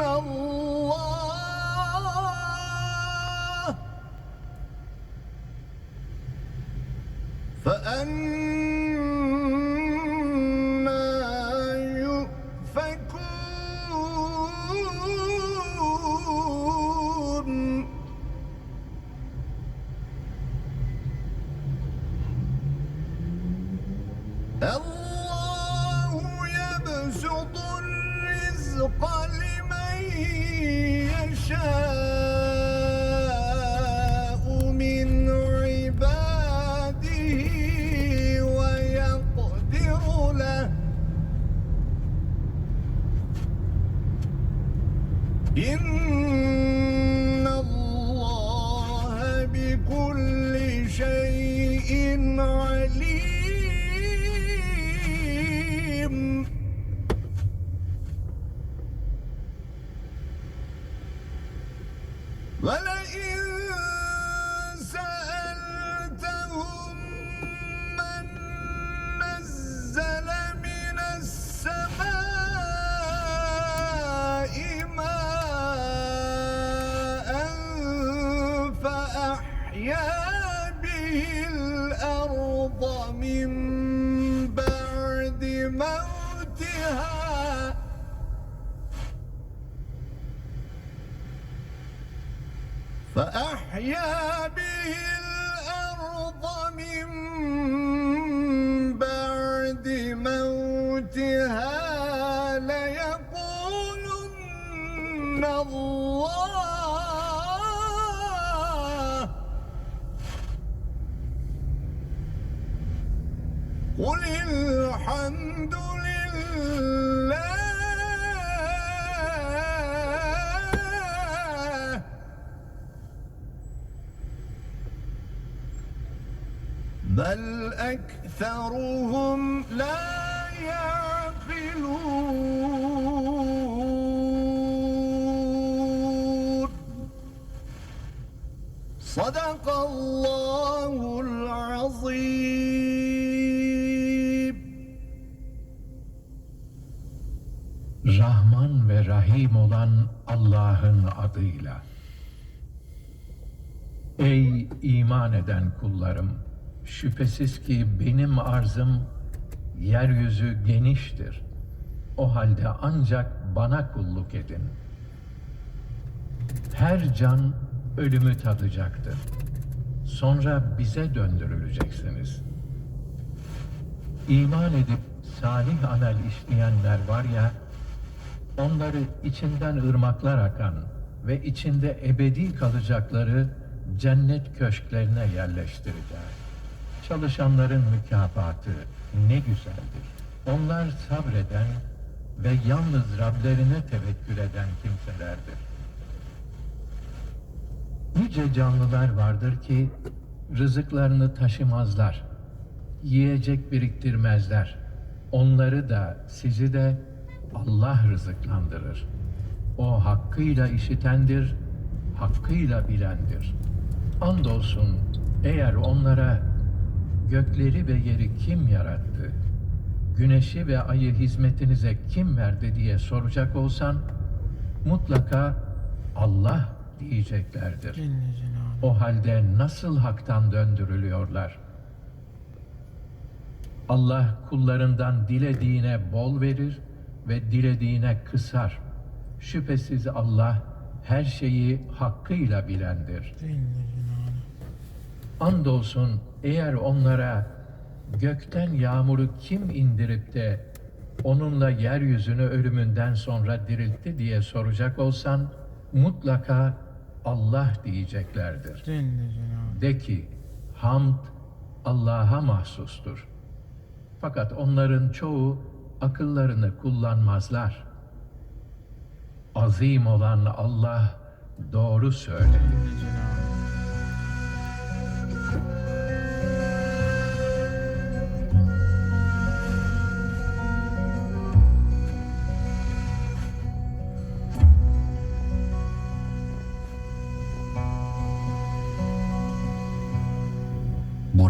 الله فأنا يؤفكون الله يبسط الرزق لمن يشاء من عباده ويقدر له. إن ولئن سألتهم من نزل من السماء ماء فأحيا به الأرض من بعد موتها فأحيا به الأرض من بعد موتها ليقولن الله. قل الحمد لله بل أكثرهم لا يعقلون صدق الله العظيم Rahman ve Rahim olan Allah'ın adıyla. Ey iman eden kullarım! Şüphesiz ki benim arzım yeryüzü geniştir. O halde ancak bana kulluk edin. Her can ölümü tadacaktır. Sonra bize döndürüleceksiniz. İman edip salih amel işleyenler var ya, onları içinden ırmaklar akan ve içinde ebedi kalacakları cennet köşklerine yerleştireceğiz. Çalışanların mükafatı ne güzeldir. Onlar sabreden ve yalnız Rablerine tevekkül eden kimselerdir. Nice canlılar vardır ki rızıklarını taşımazlar. Yiyecek biriktirmezler. Onları da sizi de Allah rızıklandırır. O hakkıyla işitendir, hakkıyla bilendir. Andolsun eğer onlara gökleri ve yeri kim yarattı, güneşi ve ayı hizmetinize kim verdi diye soracak olsan, mutlaka Allah diyeceklerdir. O halde nasıl haktan döndürülüyorlar? Allah kullarından dilediğine bol verir ve dilediğine kısar. Şüphesiz Allah her şeyi hakkıyla bilendir. Andolsun eğer onlara gökten yağmuru kim indirip de onunla yeryüzünü ölümünden sonra diriltti diye soracak olsan mutlaka Allah diyeceklerdir. De ki hamd Allah'a mahsustur. Fakat onların çoğu akıllarını kullanmazlar. Azim olan Allah doğru söyledi.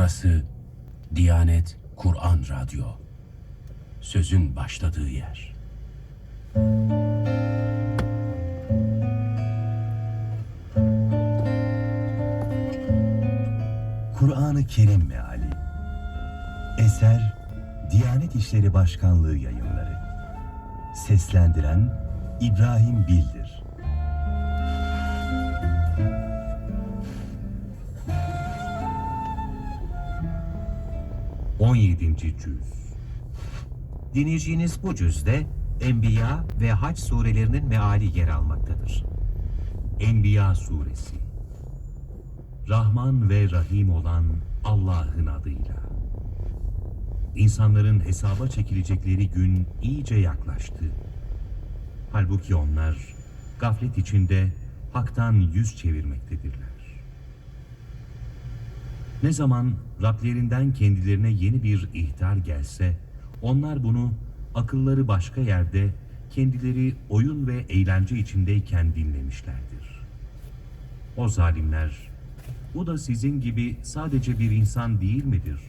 Burası Diyanet Kur'an Radyo. Sözün başladığı yer. Kur'an-ı Kerim Meali Eser Diyanet İşleri Başkanlığı Yayınları Seslendiren İbrahim Bildir 17. Cüz Dinleyeceğiniz bu cüzde Enbiya ve Hac surelerinin meali yer almaktadır. Enbiya Suresi Rahman ve Rahim olan Allah'ın adıyla. İnsanların hesaba çekilecekleri gün iyice yaklaştı. Halbuki onlar gaflet içinde haktan yüz çevirmektedirler. Ne zaman Rablerinden kendilerine yeni bir ihtar gelse, onlar bunu akılları başka yerde, kendileri oyun ve eğlence içindeyken dinlemişlerdir. O zalimler, bu da sizin gibi sadece bir insan değil midir?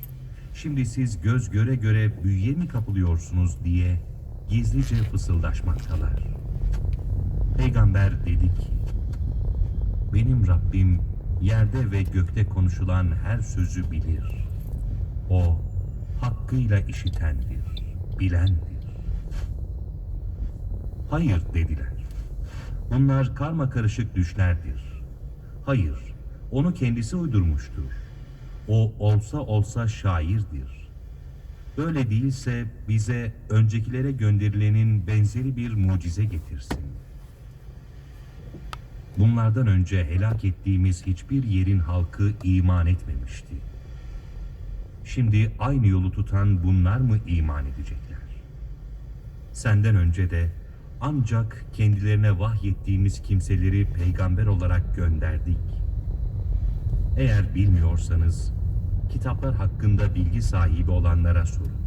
Şimdi siz göz göre göre büyüye mi kapılıyorsunuz diye gizlice fısıldaşmaktalar. Peygamber dedi ki, benim Rabbim yerde ve gökte konuşulan her sözü bilir. O hakkıyla işitendir, bilendir. Hayır dediler. Bunlar karma karışık düşlerdir. Hayır, onu kendisi uydurmuştur. O olsa olsa şairdir. Böyle değilse bize öncekilere gönderilenin benzeri bir mucize getirsin. Bunlardan önce helak ettiğimiz hiçbir yerin halkı iman etmemişti. Şimdi aynı yolu tutan bunlar mı iman edecekler? Senden önce de ancak kendilerine vahyettiğimiz kimseleri peygamber olarak gönderdik. Eğer bilmiyorsanız kitaplar hakkında bilgi sahibi olanlara sorun.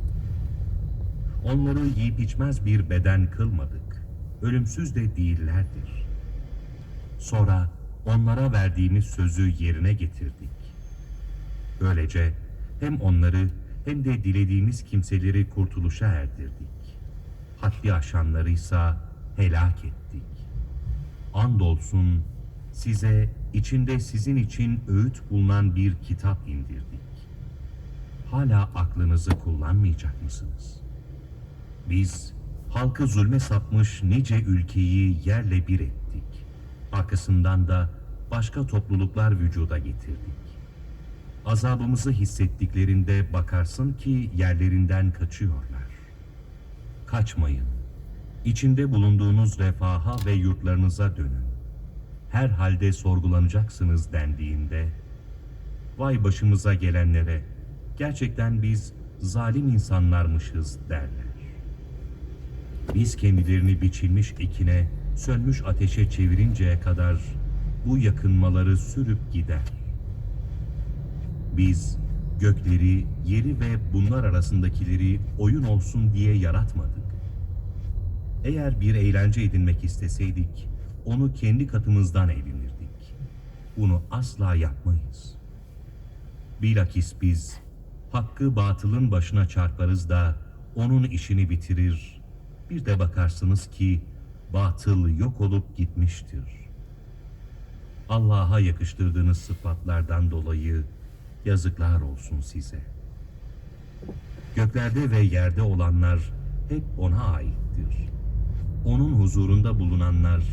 Onları yiyip içmez bir beden kılmadık. Ölümsüz de değillerdir. Sonra onlara verdiğimiz sözü yerine getirdik. Böylece hem onları hem de dilediğimiz kimseleri kurtuluşa erdirdik. Haddi aşanlarıysa helak ettik. Andolsun size içinde sizin için öğüt bulunan bir kitap indirdik. Hala aklınızı kullanmayacak mısınız? Biz halkı zulme sapmış nice ülkeyi yerle bir ettik. Arkasından da başka topluluklar vücuda getirdik. Azabımızı hissettiklerinde bakarsın ki yerlerinden kaçıyorlar. Kaçmayın. İçinde bulunduğunuz refaha ve yurtlarınıza dönün. Her halde sorgulanacaksınız dendiğinde, vay başımıza gelenlere, gerçekten biz zalim insanlarmışız derler. Biz kendilerini biçilmiş ekine, sönmüş ateşe çevirinceye kadar bu yakınmaları sürüp gider. Biz gökleri, yeri ve bunlar arasındakileri oyun olsun diye yaratmadık. Eğer bir eğlence edinmek isteseydik, onu kendi katımızdan edinirdik. Bunu asla yapmayız. Bilakis biz, hakkı batılın başına çarparız da, onun işini bitirir. Bir de bakarsınız ki, batıl yok olup gitmiştir. Allah'a yakıştırdığınız sıfatlardan dolayı yazıklar olsun size. Göklerde ve yerde olanlar hep ona aittir. Onun huzurunda bulunanlar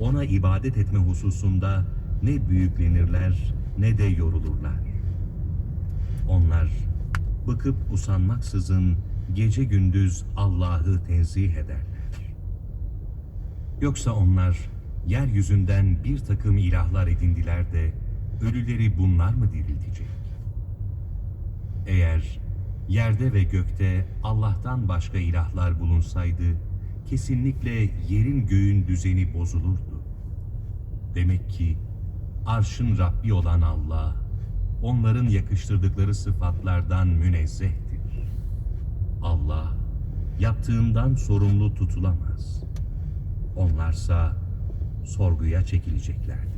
ona ibadet etme hususunda ne büyüklenirler ne de yorulurlar. Onlar bıkıp usanmaksızın gece gündüz Allah'ı tenzih ederler. Yoksa onlar yeryüzünden bir takım ilahlar edindiler de ölüleri bunlar mı diriltecek? Eğer yerde ve gökte Allah'tan başka ilahlar bulunsaydı kesinlikle yerin göğün düzeni bozulurdu. Demek ki arşın Rabbi olan Allah onların yakıştırdıkları sıfatlardan münezzehtir. Allah yaptığından sorumlu tutulamaz. Onlarsa sorguya çekileceklerdir.